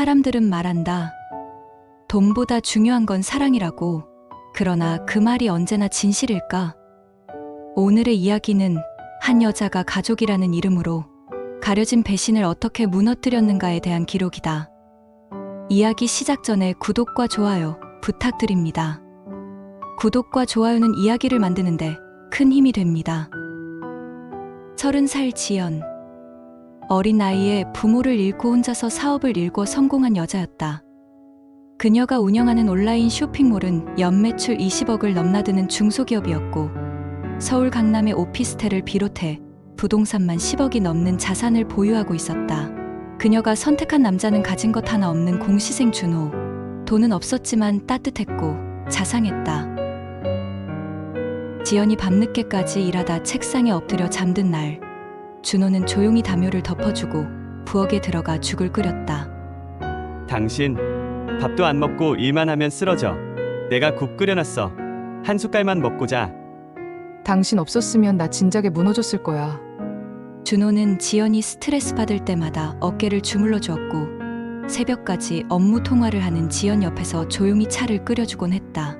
사람들은 말한다. 돈보다 중요한 건 사랑이라고. 그러나 그 말이 언제나 진실일까? 오늘의 이야기는 한 여자가 가족이라는 이름으로 가려진 배신을 어떻게 무너뜨렸는가에 대한 기록이다. 이야기 시작 전에 구독과 좋아요 부탁드립니다. 구독과 좋아요는 이야기를 만드는데 큰 힘이 됩니다. 서른 살 지연. 어린 나이에 부모를 잃고 혼자서 사업을 일궈 성공한 여자였다. 그녀가 운영하는 온라인 쇼핑몰은 연매출 20억을 넘나드는 중소기업이었고, 서울 강남의 오피스텔을 비롯해 부동산만 10억이 넘는 자산을 보유하고 있었다. 그녀가 선택한 남자는 가진 것 하나 없는 공시생 준호. 돈은 없었지만 따뜻했고 자상했다. 지연이 밤늦게까지 일하다 책상에 엎드려 잠든 날, 준호는 조용히 담요를 덮어주고 부엌에 들어가 죽을 끓였다. 당신 밥도 안 먹고 일만 하면 쓰러져. 내가 국 끓여놨어. 한 숟갈만 먹고 자. 당신 없었으면 나 진작에 무너졌을 거야. 준호는 지연이 스트레스 받을 때마다 어깨를 주물러 주었고 새벽까지 업무 통화를 하는 지연 옆에서 조용히 차를 끓여주곤 했다.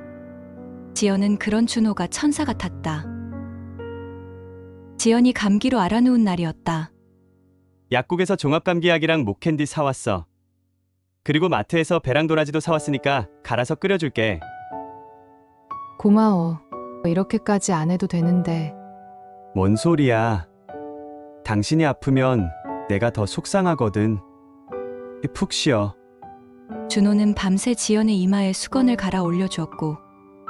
지연은 그런 준호가 천사 같았다. 지연이 감기로 알아누운 날이었다. 약국에서 종합감기약이랑 목캔디 사왔어. 그리고 마트에서 배랑 도라지도 사왔으니까 갈아서 끓여줄게. 고마워. 이렇게까지 안 해도 되는데 뭔 소리야. 당신이 아프면 내가 더 속상하거든. 푹 쉬어. 준호는 밤새 지연의 이마에 수건을 갈아 올려주었고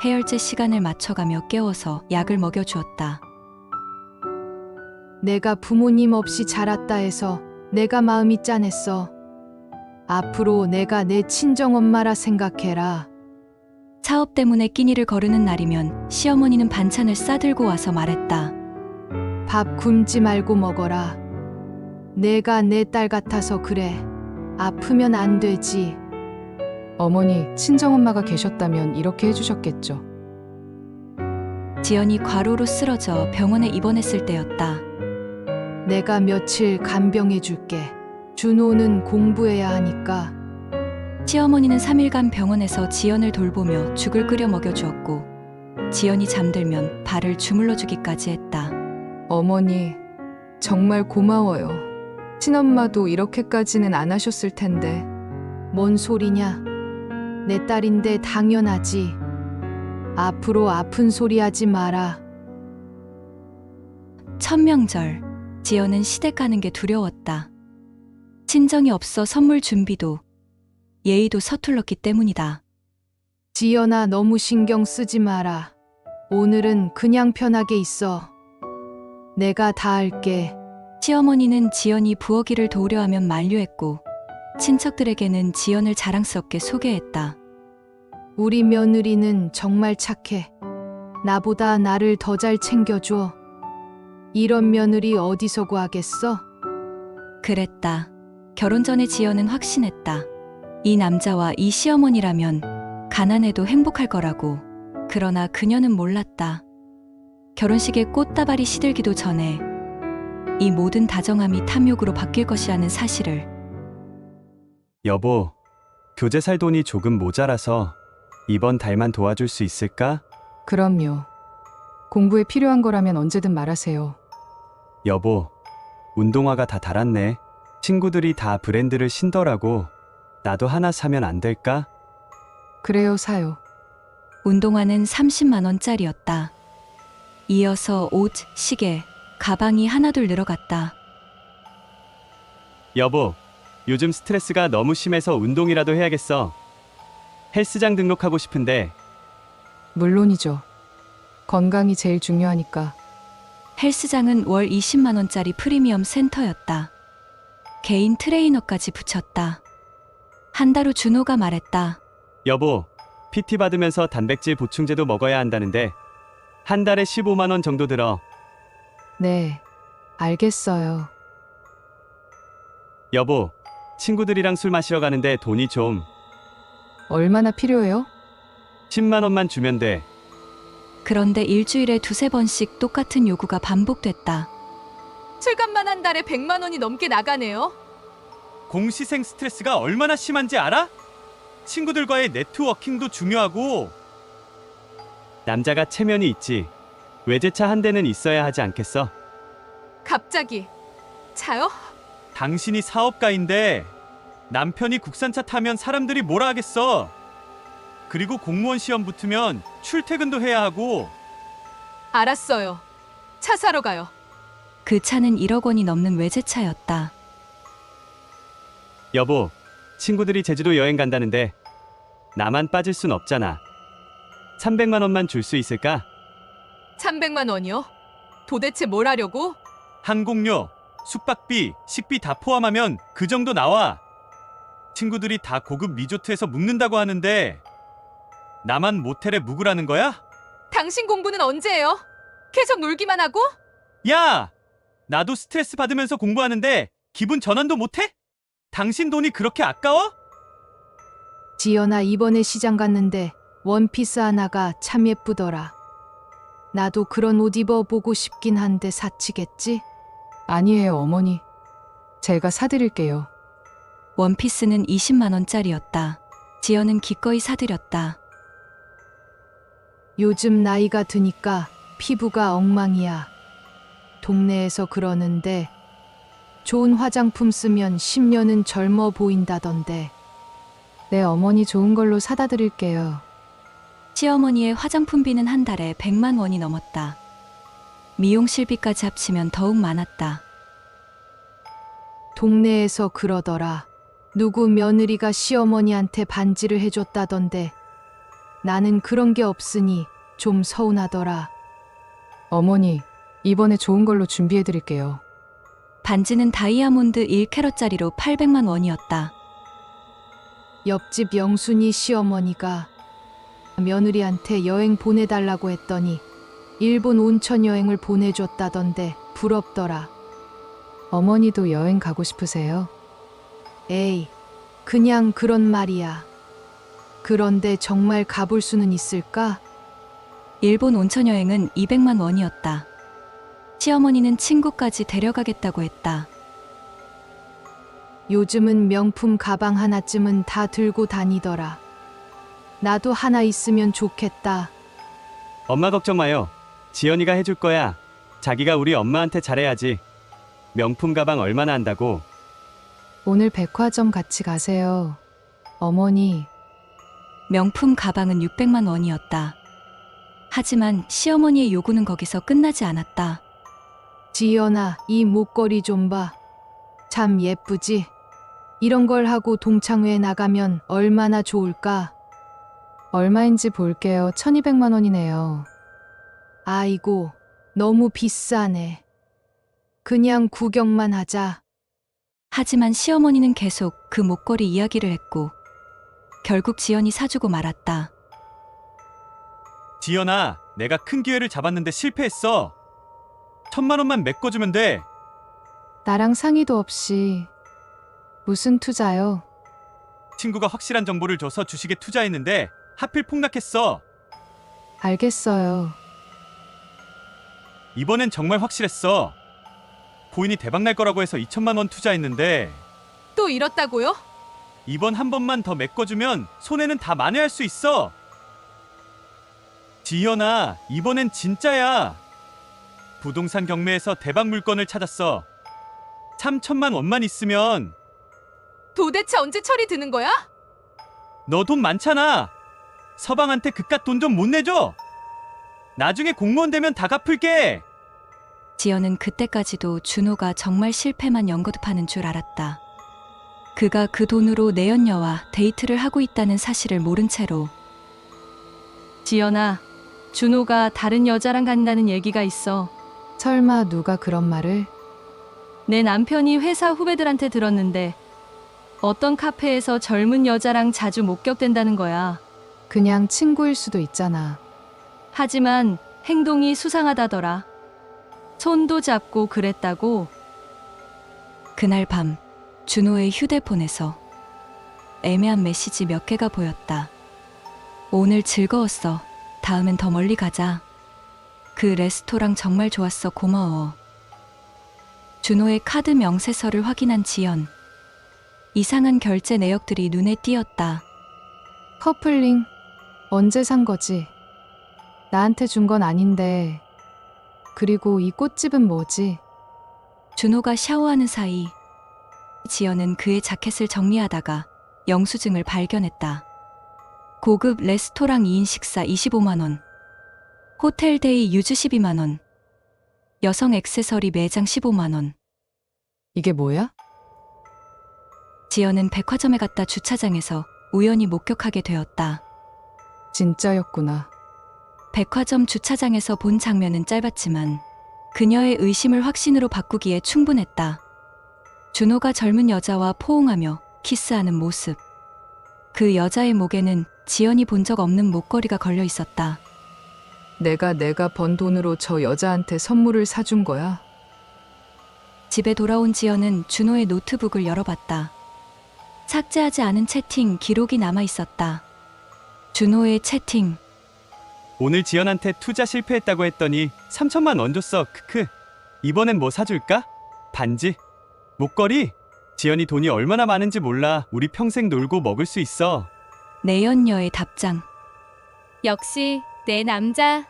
해열제 시간을 맞춰가며 깨워서 약을 먹여주었다. 내가 부모님 없이 자랐다 해서 내가 마음이 짠했어. 앞으로 내가 내 친정엄마라 생각해라. 사업 때문에 끼니를 거르는 날이면 시어머니는 반찬을 싸들고 와서 말했다. 밥 굶지 말고 먹어라. 내가 내 딸 같아서 그래. 아프면 안 되지. 어머니, 친정엄마가 계셨다면 이렇게 해주셨겠죠. 지연이 과로로 쓰러져 병원에 입원했을 때였다. 내가 며칠 간병해 줄게. 준호는 공부해야 하니까. 시어머니는 3일간 병원에서 지연을 돌보며 죽을 끓여 먹여주었고 지연이 잠들면 발을 주물러 주기까지 했다. 어머니, 정말 고마워요. 친엄마도 이렇게까지는 안 하셨을 텐데. 뭔 소리냐? 내 딸인데 당연하지. 앞으로 아픈 소리 하지 마라. 천명절 지연은 시댁 가는 게 두려웠다. 친정이 없어 선물 준비도 예의도 서툴렀기 때문이다. 지연아, 너무 신경 쓰지 마라. 오늘은 그냥 편하게 있어. 내가 다 할게. 시어머니는 지연이 부엌일을 도우려 하면 만류했고 친척들에게는 지연을 자랑스럽게 소개했다. 우리 며느리는 정말 착해. 나보다 나를 더 잘 챙겨줘. 이런 며느리 어디서 구하겠어? 그랬다. 결혼 전에 지연은 확신했다. 이 남자와 이 시어머니라면 가난해도 행복할 거라고. 그러나 그녀는 몰랐다. 결혼식에 꽃다발이 시들기도 전에 이 모든 다정함이 탐욕으로 바뀔 것이라는 사실을 여보, 교재 살 돈이 조금 모자라서 이번 달만 도와줄 수 있을까? 그럼요. 공부에 필요한 거라면 언제든 말하세요. 여보, 운동화가 다 달았네. 친구들이 다 브랜드를 신더라고. 나도 하나 사면 안 될까? 그래요, 사요. 운동화는 30만 원짜리였다. 이어서 옷, 시계, 가방이 하나둘 늘어갔다. 여보, 요즘 스트레스가 너무 심해서 운동이라도 해야겠어. 헬스장 등록하고 싶은데 물론이죠. 건강이 제일 중요하니까. 헬스장은 월 20만 원짜리 프리미엄 센터였다. 개인 트레이너까지 붙였다. 한 달 후 준호가 말했다. 여보, PT 받으면서 단백질 보충제도 먹어야 한다는데 한 달에 15만 원 정도 들어. 네, 알겠어요. 여보, 친구들이랑 술 마시러 가는데 돈이 좀 얼마나 필요해요? 10만 원만 주면 돼. 그런데 일주일에 두세 번씩 똑같은 요구가 반복됐다. 술값만 한 달에 100만 원이 넘게 나가네요. 공시생 스트레스가 얼마나 심한지 알아? 친구들과의 네트워킹도 중요하고 남자가 체면이 있지. 외제차 한 대는 있어야 하지 않겠어? 갑자기 차요? 당신이 사업가인데 남편이 국산차 타면 사람들이 뭐라 하겠어? 그리고 공무원 시험 붙으면 출퇴근도 해야 하고 알았어요. 차 사러 가요. 그 차는 1억 원이 넘는 외제차였다. 여보, 친구들이 제주도 여행 간다는데 나만 빠질 순 없잖아. 300만 원만 줄 수 있을까? 300만 원이요? 도대체 뭘 하려고? 항공료, 숙박비, 식비 다 포함하면 그 정도 나와. 친구들이 다 고급 리조트에서 묵는다고 하는데 나만 모텔에 묵으라는 거야? 당신 공부는 언제 해요? 계속 놀기만 하고? 야! 나도 스트레스 받으면서 공부하는데 기분 전환도 못해? 당신 돈이 그렇게 아까워? 지연아 이번에 시장 갔는데 원피스 하나가 참 예쁘더라. 나도 그런 옷 입어보고 싶긴 한데 사치겠지? 아니에요, 어머니. 제가 사드릴게요. 원피스는 20만 원짜리였다. 지연은 기꺼이 사들였다. 요즘 나이가 드니까 피부가 엉망이야. 동네에서 그러는데 좋은 화장품 쓰면 10년은 젊어 보인다던데. 네, 어머니 좋은 걸로 사다 드릴게요. 시어머니의 화장품비는 한 달에 100만 원이 넘었다. 미용실비까지 합치면 더욱 많았다. 동네에서 그러더라. 누구 며느리가 시어머니한테 반지를 해줬다던데. 나는 그런 게 없으니 좀 서운하더라. 어머니, 이번에 좋은 걸로 준비해 드릴게요. 반지는 다이아몬드 1캐럿짜리로 800만 원이었다. 옆집 영순이 시어머니가 며느리한테 여행 보내달라고 했더니 일본 온천 여행을 보내줬다던데 부럽더라. 어머니도 여행 가고 싶으세요? 에이, 그냥 그런 말이야. 그런데 정말 가볼 수는 있을까? 일본 온천 여행은 200만 원이었다. 시어머니는 친구까지 데려가겠다고 했다. 요즘은 명품 가방 하나쯤은 다 들고 다니더라. 나도 하나 있으면 좋겠다. 엄마 걱정 마요. 지연이가 해줄 거야. 자기가 우리 엄마한테 잘해야지. 명품 가방 얼마나 한다고? 오늘 백화점 같이 가세요. 어머니, 명품 가방은 600만 원이었다. 하지만 시어머니의 요구는 거기서 끝나지 않았다. 지연아, 이 목걸이 좀 봐. 참 예쁘지? 이런 걸 하고 동창회에 나가면 얼마나 좋을까? 얼마인지 볼게요. 1200만 원이네요. 아이고, 너무 비싸네. 그냥 구경만 하자. 하지만 시어머니는 계속 그 목걸이 이야기를 했고 결국 지연이 사주고 말았다. 지연아, 내가 큰 기회를 잡았는데 실패했어. 천만 원만 메꿔주면 돼. 나랑 상의도 없이 무슨 투자요? 친구가 확실한 정보를 줘서 주식에 투자했는데 하필 폭락했어. 알겠어요. 이번엔 정말 확실했어. 고인이 대박 날 거라고 해서 2천만 원 투자했는데 또 잃었다고요? 이번 한 번만 더 메꿔주면 손해는 다 만회할 수 있어. 지현아, 이번엔 진짜야. 부동산 경매에서 대박 물건을 찾았어. 3천만 원만 있으면 도대체 언제 철이 드는 거야? 너 돈 많잖아. 서방한테 그깟 돈 좀 못 내줘. 나중에 공무원 되면 다 갚을게. 지연은 그때까지도 준호가 정말 실패만 연거듭하는 줄 알았다. 그가 그 돈으로 내연녀와 데이트를 하고 있다는 사실을 모른 채로 지연아, 준호가 다른 여자랑 간다는 얘기가 있어. 설마 누가 그런 말을? 내 남편이 회사 후배들한테 들었는데 어떤 카페에서 젊은 여자랑 자주 목격된다는 거야. 그냥 친구일 수도 있잖아. 하지만 행동이 수상하다더라. 손도 잡고 그랬다고. 그날 밤 준호의 휴대폰에서 애매한 메시지 몇 개가 보였다. 오늘 즐거웠어. 다음엔 더 멀리 가자. 그 레스토랑 정말 좋았어. 고마워. 준호의 카드 명세서를 확인한 지연. 이상한 결제 내역들이 눈에 띄었다. 커플링 언제 산 거지? 나한테 준 건 아닌데. 그리고 이 꽃집은 뭐지? 준호가 샤워하는 사이 지연은 그의 자켓을 정리하다가 영수증을 발견했다. 고급 레스토랑 2인 식사 25만 원. 호텔 데이 유즈 12만 원. 여성 액세서리 매장 15만 원. 이게 뭐야? 지연은 백화점에 갔다 주차장에서 우연히 목격하게 되었다. 진짜였구나. 백화점 주차장에서 본 장면은 짧았지만 그녀의 의심을 확신으로 바꾸기에 충분했다. 준호가 젊은 여자와 포옹하며 키스하는 모습. 그 여자의 목에는 지연이 본 적 없는 목걸이가 걸려 있었다. 내가 내가 번 돈으로 저 여자한테 선물을 사준 거야. 집에 돌아온 지연은 준호의 노트북을 열어봤다. 삭제하지 않은 채팅 기록이 남아 있었다. 준호의 채팅. 오늘 지연한테 투자 실패했다고 했더니 3천만 원 줬어. 크크. 이번엔 뭐 사줄까? 반지? 목걸이? 지연이 돈이 얼마나 많은지 몰라. 우리 평생 놀고 먹을 수 있어. 내연녀의 답장. 역시 내 남자.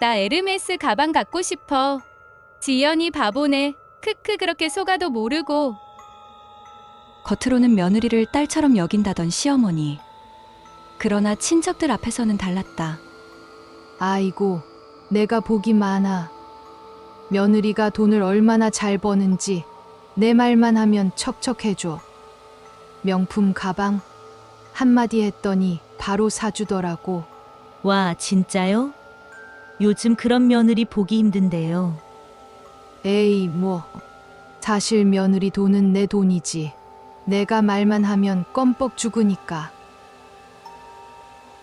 나 에르메스 가방 갖고 싶어. 지연이 바보네. 크크 그렇게 속아도 모르고. 겉으로는 며느리를 딸처럼 여긴다던 시어머니. 그러나 친척들 앞에서는 달랐다. 아이고, 내가 복이 많아. 며느리가 돈을 얼마나 잘 버는지 내 말만 하면 척척해줘. 명품 가방 한마디 했더니 바로 사주더라고. 와, 진짜요? 요즘 그런 며느리 보기 힘든데요. 에이, 뭐. 사실 며느리 돈은 내 돈이지. 내가 말만 하면 껌뻑 죽으니까.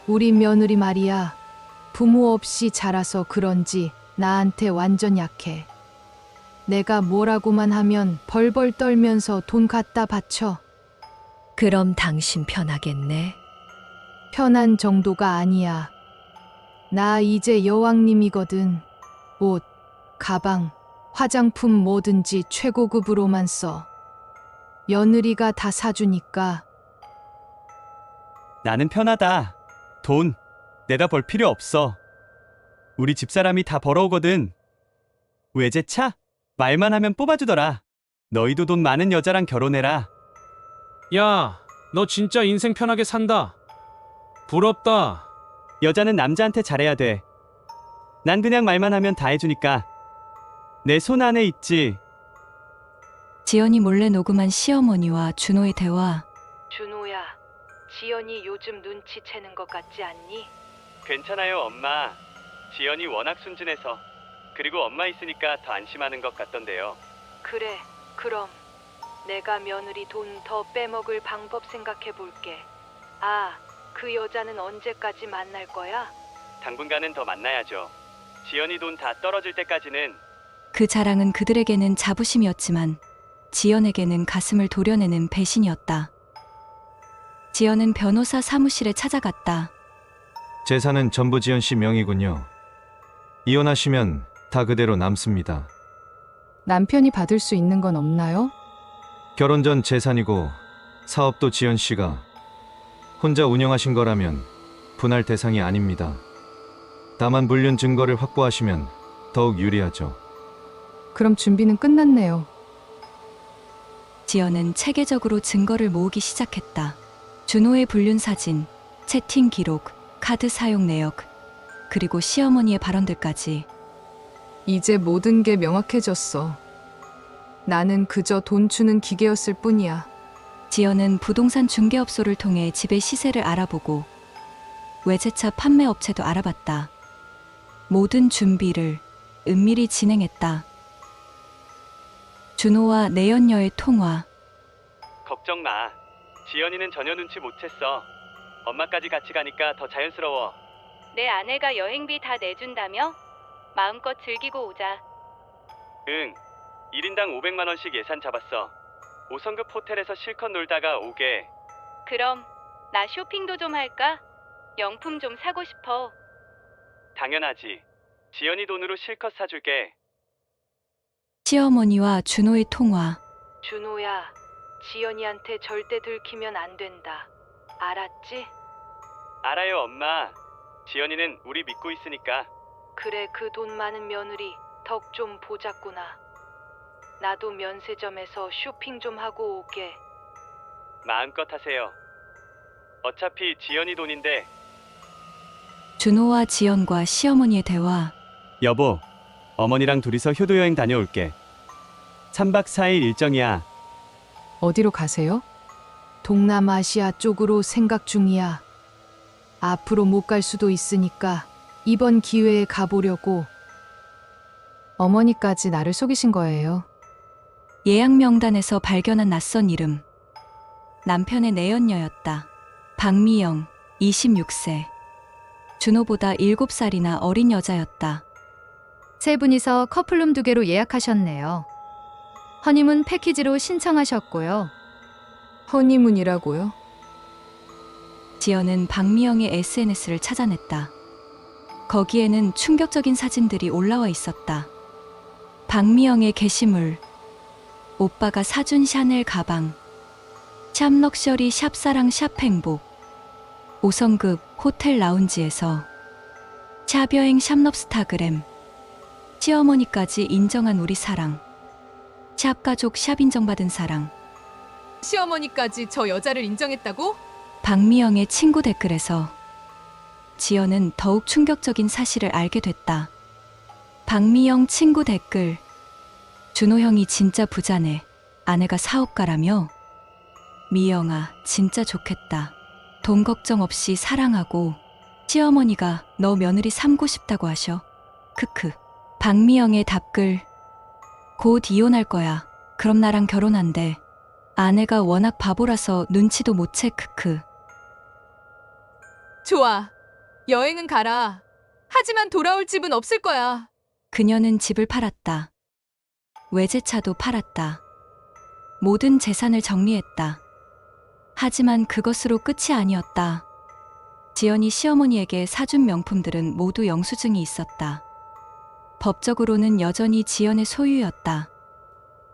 우리 며느리 말이야. 부모 없이 자라서 그런지 나한테 완전 약해. 내가 뭐라고만 하면 벌벌 떨면서 돈 갖다 바쳐. 그럼 당신 편하겠네. 편한 정도가 아니야. 나 이제 여왕님이거든. 옷, 가방, 화장품 뭐든지 최고급으로만 써. 며느리가 다 사주니까 나는 편하다. 돈 내다 벌 필요 없어. 우리 집사람이 다 벌어오거든. 외제차? 말만 하면 뽑아주더라. 너희도 돈 많은 여자랑 결혼해라. 야, 너 진짜 인생 편하게 산다. 부럽다. 여자는 남자한테 잘해야 돼. 난 그냥 말만 하면 다 해주니까. 내 손 안에 있지. 지연이 몰래 녹음한 시어머니와 준호의 대화. 준호야, 지연이 요즘 눈치채는 것 같지 않니? 괜찮아요, 엄마. 지연이 워낙 순진해서. 그리고 엄마 있으니까 더 안심하는 것 같던데요. 그래, 그럼 내가 며느리 돈 더 빼먹을 방법 생각해 볼게. 아, 그 여자는 언제까지 만날 거야? 당분간은 더 만나야죠. 지연이 돈 다 떨어질 때까지는 그 자랑은 그들에게는 자부심이었지만 지연에게는 가슴을 도려내는 배신이었다. 지연은 변호사 사무실에 찾아갔다. 재산은 전부 지연 씨 명의군요. 이혼하시면 다 그대로 남습니다. 남편이 받을 수 있는 건 없나요? 결혼 전 재산이고 사업도 지연 씨가 혼자 운영하신 거라면 분할 대상이 아닙니다. 다만 물륜 증거를 확보하시면 더욱 유리하죠. 그럼 준비는 끝났네요. 지연은 체계적으로 증거를 모으기 시작했다. 준호의 불륜 사진, 채팅 기록, 카드 사용 내역, 그리고 시어머니의 발언들까지 이제 모든 게 명확해졌어. 나는 그저 돈 주는 기계였을 뿐이야. 지연은 부동산 중개업소를 통해 집의 시세를 알아보고 외제차 판매 업체도 알아봤다. 모든 준비를 은밀히 진행했다. 준호와 내연녀의 통화. 걱정 마. 지연이는 전혀 눈치 못 챘어. 엄마까지 같이 가니까 더 자연스러워. 내 아내가 여행비 다 내준다며? 마음껏 즐기고 오자. 응. 1인당 500만 원씩 예산 잡았어. 5성급 호텔에서 실컷 놀다가 오게. 그럼 나 쇼핑도 좀 할까? 영품 좀 사고 싶어. 당연하지. 지연이 돈으로 실컷 사줄게. 시어머니와 준호의 통화. 준호야, 지연이한테 절대 들키면 안 된다. 알았지? 알아요, 엄마. 지연이는 우리 믿고 있으니까. 그래 그 돈 많은 며느리 덕 좀 보자꾸나. 나도 면세점에서 쇼핑 좀 하고 오게. 마음껏 하세요. 어차피 지연이 돈인데. 준호와 지연과 시어머니의 대화. 여보, 어머니랑 둘이서 효도 여행 다녀올게. 3박 4일 일정이야. 어디로 가세요? 동남아시아 쪽으로 생각 중이야. 앞으로 못 갈 수도 있으니까 이번 기회에 가보려고. 어머니까지 나를 속이신 거예요. 예약 명단에서 발견한 낯선 이름. 남편의 내연녀였다. 박미영, 26세. 준호보다 7살이나 어린 여자였다. 세 분이서 커플룸 두 개로 예약하셨네요. 허니문 패키지로 신청하셨고요. 허니문이라고요? 지연은 박미영의 SNS를 찾아냈다. 거기에는 충격적인 사진들이 올라와 있었다. 박미영의 게시물. 오빠가 사준 샤넬 가방. 샵 럭셔리 샵 사랑 샵 행복. 5성급 호텔 라운지에서 샵 여행 샵 럽스타그램. 시어머니까지 인정한 우리 사랑. 샵 가족 샵 인정받은 사랑. 시어머니까지 저 여자를 인정했다고? 박미영의 친구 댓글에서 지연은 더욱 충격적인 사실을 알게 됐다. 박미영 친구 댓글. 준호 형이 진짜 부자네. 아내가 사업가라며? 미영아, 진짜 좋겠다. 돈 걱정 없이 사랑하고 시어머니가 너 며느리 삼고 싶다고 하셔. 크크. 박미영의 답글. 곧 이혼할 거야. 그럼 나랑 결혼한대. 아내가 워낙 바보라서 눈치도 못 채 크크. 좋아. 여행은 가라. 하지만 돌아올 집은 없을 거야. 그녀는 집을 팔았다. 외제차도 팔았다. 모든 재산을 정리했다. 하지만 그것으로 끝이 아니었다. 지연이 시어머니에게 사준 명품들은 모두 영수증이 있었다. 법적으로는 여전히 지연의 소유였다.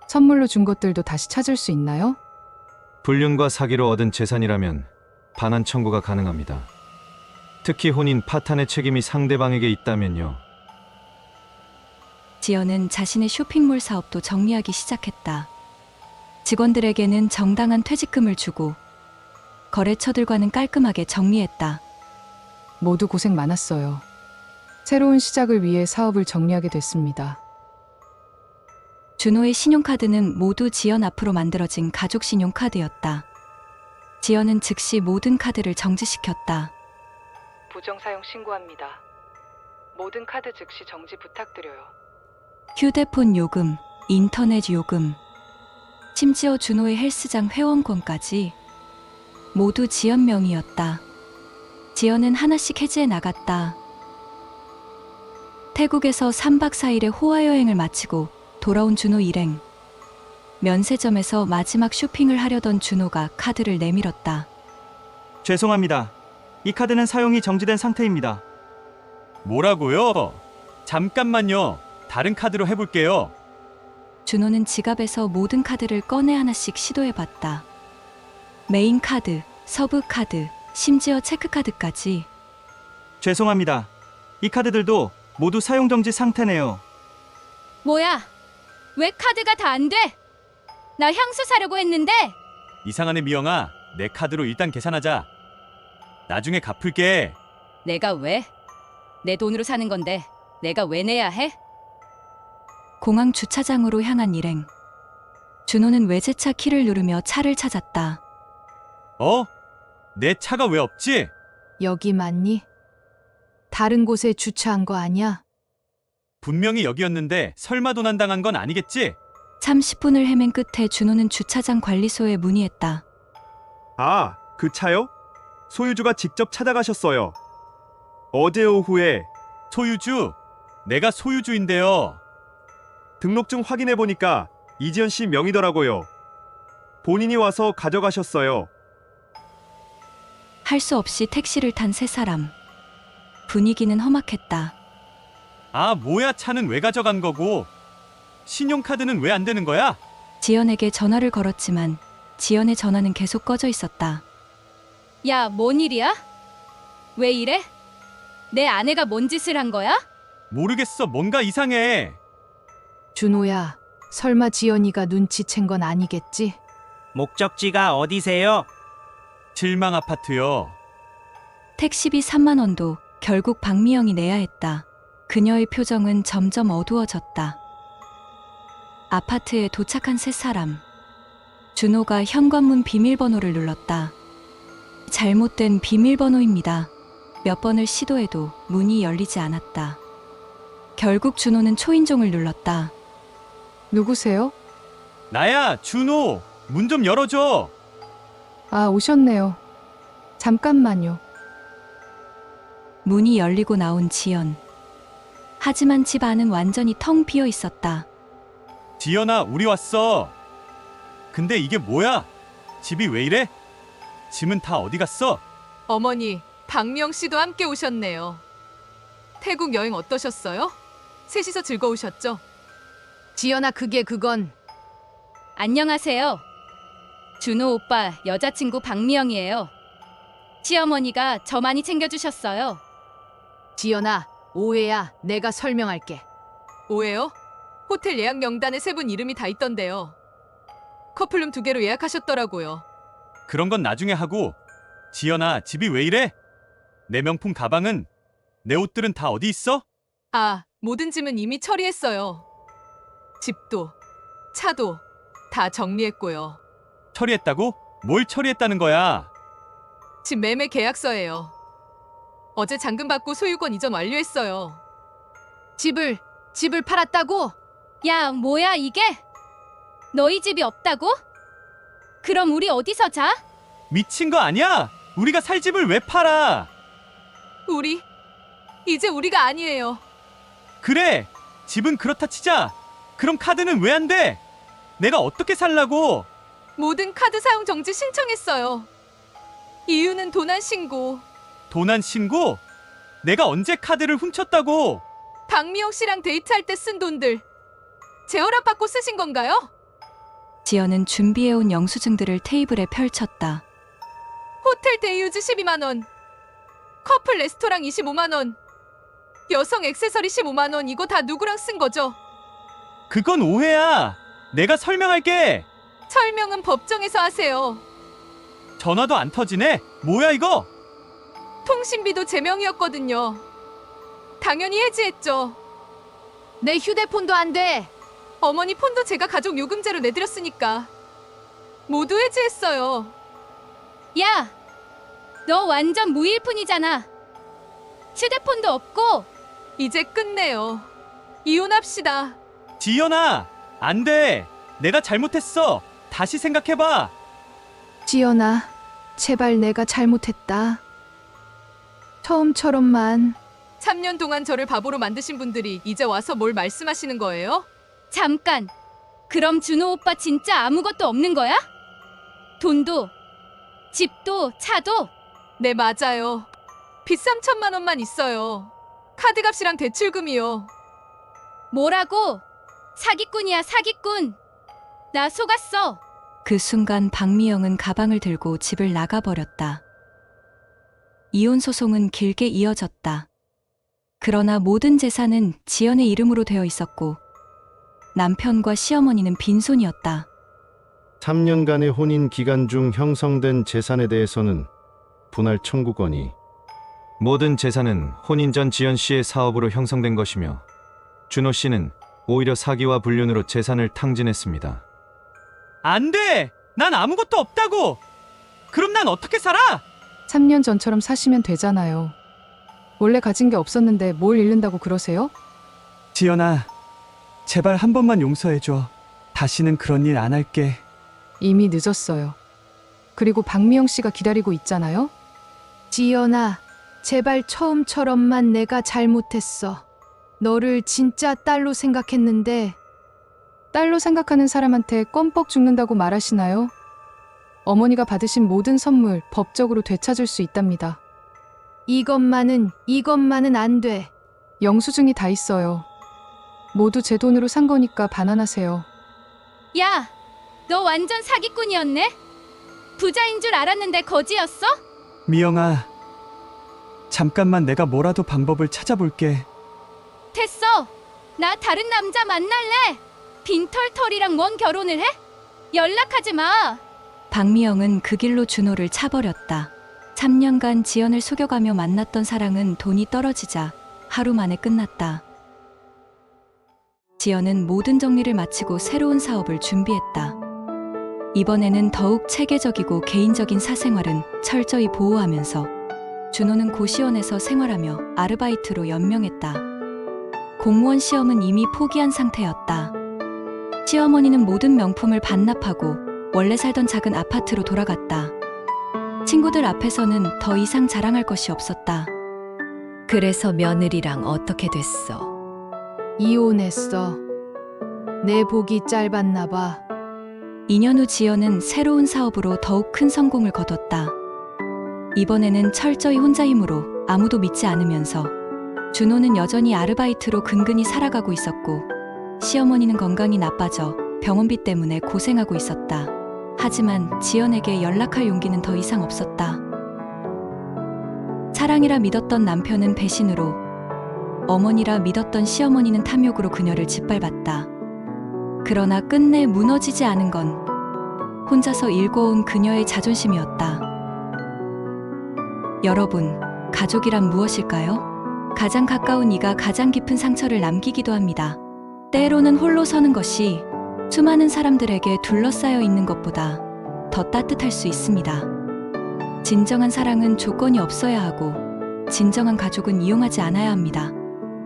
선물로 준 것들도 다시 찾을 수 있나요? 불륜과 사기로 얻은 재산이라면 반환 청구가 가능합니다. 특히 혼인 파탄의 책임이 상대방에게 있다면요. 지연은 자신의 쇼핑몰 사업도 정리하기 시작했다. 직원들에게는 정당한 퇴직금을 주고 거래처들과는 깔끔하게 정리했다. 모두 고생 많았어요. 새로운 시작을 위해 사업을 정리하게 됐습니다. 준호의 신용카드는 모두 지연 앞으로 만들어진 가족 신용카드였다. 지연은 즉시 모든 카드를 정지시켰다. 부정 사용 신고합니다. 모든 카드 즉시 정지 부탁드려요. 휴대폰 요금, 인터넷 요금, 심지어 준호의 헬스장 회원권까지 모두 지연 명의였다. 지연은 하나씩 해지해 나갔다. 태국에서 3박 4일의 호화 여행을 마치고 돌아온 준호 일행. 면세점에서 마지막 쇼핑을 하려던 준호가 카드를 내밀었다. 죄송합니다. 이 카드는 사용이 정지된 상태입니다. 뭐라고요? 잠깐만요. 다른 카드로 해볼게요. 준호는 지갑에서 모든 카드를 꺼내 하나씩 시도해 봤다. 메인 카드, 서브 카드, 심지어 체크 카드까지 죄송합니다. 이 카드들도 모두 사용 정지 상태네요. 뭐야? 왜 카드가 다 안 돼? 나 향수 사려고 했는데 이상하네 미영아. 내 카드로 일단 계산하자. 나중에 갚을게. 내가 왜? 내 돈으로 사는 건데 내가 왜 내야 해? 공항 주차장으로 향한 일행. 준호는 외제차 키를 누르며 차를 찾았다. 어? 내 차가 왜 없지? 여기 맞니? 다른 곳에 주차한 거 아니야? 분명히 여기였는데 설마 도난 당한 건 아니겠지? 30분을 헤맨 끝에 준호는 주차장 관리소에 문의했다. 아, 그 차요? 소유주가 직접 찾아가셨어요. 어제 오후에 소유주. 내가 소유주인데요. 등록증 확인해 보니까 이지연 씨 명의더라고요. 본인이 와서 가져가셨어요. 할 수 없이 택시를 탄 세 사람. 분위기는 험악했다. 아, 뭐야 차는 왜 가져간 거고? 신용카드는 왜 안 되는 거야? 지연에게 전화를 걸었지만 지연의 전화는 계속 꺼져 있었다. 야, 뭔 일이야? 왜 이래? 내 아내가 뭔 짓을 한 거야? 모르겠어. 뭔가 이상해. 준호야, 설마 지연이가 눈치챈 건 아니겠지? 목적지가 어디세요? 실망 아파트요. 택시비 3만 원도 결국 박미영이 내야 했다. 그녀의 표정은 점점 어두워졌다. 아파트에 도착한 세 사람. 준호가 현관문 비밀번호를 눌렀다. 잘못된 비밀번호입니다. 몇 번을 시도해도 문이 열리지 않았다. 결국 준호는 초인종을 눌렀다. 누구세요? 나야, 준호. 문 좀 열어줘. 아, 오셨네요. 잠깐만요. 문이 열리고 나온 지연. 하지만 집 안은 완전히 텅 비어 있었다. 지연아, 우리 왔어. 근데 이게 뭐야? 집이 왜 이래? 짐은 다 어디 갔어? 어머니, 박명 씨도 함께 오셨네요. 태국 여행 어떠셨어요? 셋이서 즐거우셨죠? 지연아, 그게 그건 안녕하세요. 준호 오빠 여자친구 박미영이에요. 시어머니가 저 많이 챙겨주셨어요. 지연아, 오해야. 내가 설명할게. 오해요? 호텔 예약 명단에 세 분 이름이 다 있던데요. 커플룸 두 개로 예약하셨더라고요. 그런 건 나중에 하고. 지연아, 집이 왜 이래? 내 명품 가방은 내 옷들은 다 어디 있어? 아, 모든 짐은 이미 처리했어요. 집도, 차도 다 정리했고요. 처리했다고? 뭘 처리했다는 거야? 집 매매 계약서예요. 어제 잔금 받고 소유권 이전 완료했어요. 집을 집을 팔았다고? 야, 뭐야 이게? 너희 집이 없다고? 그럼 우리 어디서 자? 미친 거 아니야? 우리가 살 집을 왜 팔아? 우리 이제 우리가 아니에요. 그래! 집은 그렇다 치자! 그럼 카드는 왜 안 돼? 내가 어떻게 살라고? 모든 카드 사용 정지 신청했어요. 이유는 도난 신고. 도난 신고? 내가 언제 카드를 훔쳤다고? 박미영 씨랑 데이트할 때 쓴 돈들 제 허락 받고 쓰신 건가요? 지연은 준비해온 영수증들을 테이블에 펼쳤다. 호텔 데이유즈 12만 원, 커플 레스토랑 25만 원, 여성 액세서리 15만 원 이거 다 누구랑 쓴 거죠? 그건 오해야! 내가 설명할게! 설명은 법정에서 하세요. 전화도 안 터지네? 뭐야 이거? 통신비도 제 명이었거든요. 당연히 해지했죠. 내 휴대폰도 안 돼. 어머니 폰도 제가 가족 요금제로 내드렸으니까 모두 해지했어요. 야, 너 완전 무일푼이잖아. 휴대폰도 없고 이제 끝내요. 이혼합시다. 지연아! 안 돼! 내가 잘못했어! 다시 생각해봐! 지연아, 제발 내가 잘못했다. 처음처럼만 3년 동안 저를 바보로 만드신 분들이 이제 와서 뭘 말씀하시는 거예요? 잠깐. 그럼 준호 오빠 진짜 아무것도 없는 거야? 돈도, 집도, 차도? 네, 맞아요. 빚 3천만 원만 있어요. 카드 값이랑 대출금이요. 뭐라고? 사기꾼이야, 사기꾼. 나 속았어. 그 순간 박미영은 가방을 들고 집을 나가버렸다. 이혼 소송은 길게 이어졌다. 그러나 모든 재산은 지연의 이름으로 되어 있었고 남편과 시어머니는 빈손이었다. 3년간의 혼인 기간 중 형성된 재산에 대해서는 분할 청구권이 모든 재산은 혼인 전 지연 씨의 사업으로 형성된 것이며 준호 씨는 오히려 사기와 불륜으로 재산을 탕진했습니다. 안 돼! 난 아무것도 없다고! 그럼 난 어떻게 살아? 3년 전처럼 사시면 되잖아요. 원래 가진 게 없었는데 뭘 잃는다고 그러세요? 지연아, 제발 한 번만 용서해줘. 다시는 그런 일 안 할게. 이미 늦었어요. 그리고 박미영 씨가 기다리고 있잖아요. 지연아, 제발 처음처럼만 내가 잘못했어. 너를 진짜 딸로 생각했는데 딸로 생각하는 사람한테 껌뻑 죽는다고 말하시나요? 어머니가 받으신 모든 선물 법적으로 되찾을 수 있답니다. 이것만은 이것만은 안 돼. 영수증이 다 있어요. 모두 제 돈으로 산 거니까 반환하세요. 야, 너 완전 사기꾼이었네? 부자인 줄 알았는데 거지였어? 미영아, 잠깐만 내가 뭐라도 방법을 찾아볼게. 됐어. 나 다른 남자 만날래. 빈털털이랑 뭔 결혼을 해? 연락하지 마. 박미영은 그 길로 준호를 차버렸다. 3년간 지연을 속여가며 만났던 사랑은 돈이 떨어지자 하루 만에 끝났다. 지연은 모든 정리를 마치고 새로운 사업을 준비했다. 이번에는 더욱 체계적이고 개인적인 사생활은 철저히 보호하면서 준호는 고시원에서 생활하며 아르바이트로 연명했다. 공무원 시험은 이미 포기한 상태였다. 시어머니는 모든 명품을 반납하고 원래 살던 작은 아파트로 돌아갔다. 친구들 앞에서는 더 이상 자랑할 것이 없었다. 그래서 며느리랑 어떻게 됐어? 이혼했어. 내 복이 짧았나 봐. 2년 후 지연은 새로운 사업으로 더욱 큰 성공을 거뒀다. 이번에는 철저히 혼자 힘으로 아무도 믿지 않으면서 준호는 여전히 아르바이트로 근근히 살아가고 있었고 시어머니는 건강이 나빠져 병원비 때문에 고생하고 있었다. 하지만 지연에게 연락할 용기는 더 이상 없었다. 사랑이라 믿었던 남편은 배신으로, 어머니라 믿었던 시어머니는 탐욕으로 그녀를 짓밟았다. 그러나 끝내 무너지지 않은 건 혼자서 일궈온 그녀의 자존심이었다. 여러분, 가족이란 무엇일까요? 가장 가까운 이가 가장 깊은 상처를 남기기도 합니다. 때로는 홀로 서는 것이 수많은 사람들에게 둘러싸여 있는 것보다 더 따뜻할 수 있습니다. 진정한 사랑은 조건이 없어야 하고, 진정한 가족은 이용하지 않아야 합니다.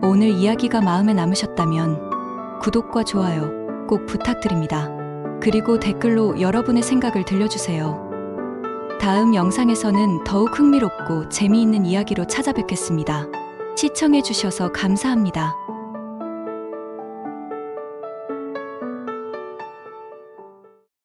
오늘 이야기가 마음에 남으셨다면, 구독과 좋아요 꼭 부탁드립니다. 그리고 댓글로 여러분의 생각을 들려주세요. 다음 영상에서는 더욱 흥미롭고 재미있는 이야기로 찾아뵙겠습니다. 시청해주셔서 감사합니다.